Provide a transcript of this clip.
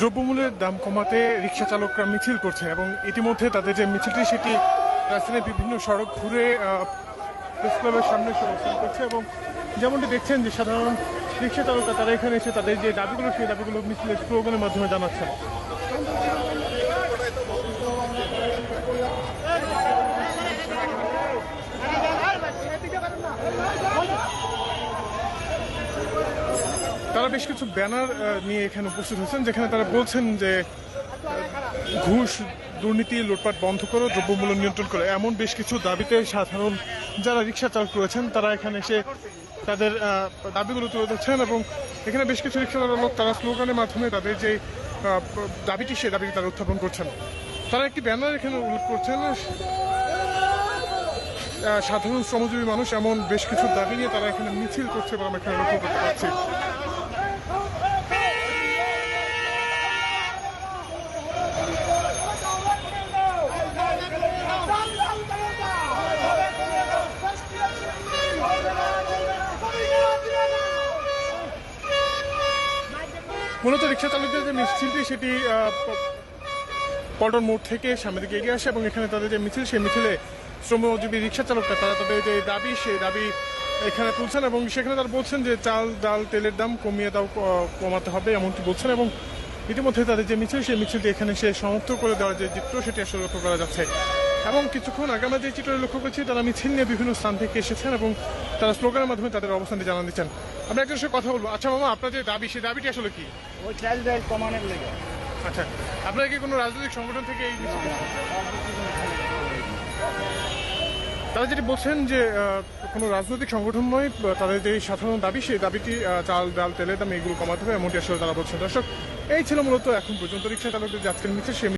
দ্রব্যমূল্যের দাম কমাতে রিক্সা চালকরা মিছিল করছে এবং ইতিমধ্যে তাদের যে মিছিলটি, সেটি রাজধানীর বিভিন্ন সড়ক ঘুরে প্রেস ক্লাবের সামনে সমর্থন করছে এবং যেমনটি দেখছেন যে সাধারণ রিক্সা চালকরা তারা এখানে এসে তাদের যে দাবিগুলো, সেই দাবিগুলো মিছিলের স্লোগানের মাধ্যমে জানাচ্ছেন। তারা বেশ কিছু ব্যানার নিয়ে এখানে উপস্থিত হয়েছেন, যেখানে তারা বলছেন যে ঘুষ, দুর্নীতি, লুটপাট বন্ধ করো, দ্রব্যমূল্য নিয়ন্ত্রণ করো। এমন বেশ কিছু দাবিতে সাধারণ যারা রিক্সা চালক রয়েছেন, তারা এখানে এসে তাদের দাবিগুলো তুলে ধরছেন এবং এখানে বেশ কিছু রিক্সা চালক তারা স্লোগানের মাধ্যমে তাদের যে দাবিটি সেই দাবিটি তারা উত্থাপন করছেন। তারা একটি ব্যানার এখানে উল্লেখ করছেন সাধারণ শ্রমজীবী মানুষ, এমন বেশ কিছু দাবি নিয়ে তারা এখানে মিছিল করছে বলে আমরা এখানে লক্ষ্য করতে পারছি। মূলত রিক্সা চালকদের যে মিছিলটি, সেটি পল্টন মোড় থেকে সামনের দিকে এগিয়ে আসে এবং এখানে তাদের যে মিছিল, সেই মিছিলে শ্রমজীবী রিক্সা চালকরা তারা তাদের যে দাবি, সেই দাবি এখানে তুলছেন এবং সেখানে তারা বলছেন যে চাল, ডাল, তেলের দাম কমিয়ে দাও কমাতে হবে এমনটি বলছেন এবং ইতিমধ্যে তাদের যে মিছিল, সেই মিছিলটি এখানে সে সমাপ্ত করে দেওয়ার যে চিত্র, সেটি আসলে লক্ষ্য করা যাচ্ছে। এবং কিছুক্ষণ আগে আমরা যে চিত্র লক্ষ্য করছি তারা মিছিল নিয়ে বিভিন্ন স্থান থেকে এসেছেন এবং তারা স্লোগানের মাধ্যমে তাদের অবস্থানটি জানান দিচ্ছেন। আমরা একজনের সাথে কথা বলব। আচ্ছা মামা আপনার যে দাবি সেই দাবিটি আসলে কি? ওই চাল ডাল কমানোর লেগে। আচ্ছা আপনারা কি কোনো রাজনৈতিক সংগঠন থেকে এই তারা যেটি বলছেন যে কোনো রাজনৈতিক সংগঠন নয় তাদের যে সাধারণ দাবি সেই দাবিটি চাল ডাল তেলের দাম এগুলো কমাতে হবে এমনটি আসলে তারা বলছেন। দর্শক এই ছিল মূলত এখন পর্যন্ত রিক্সা চালকদের যে আজকের মিছিল সেই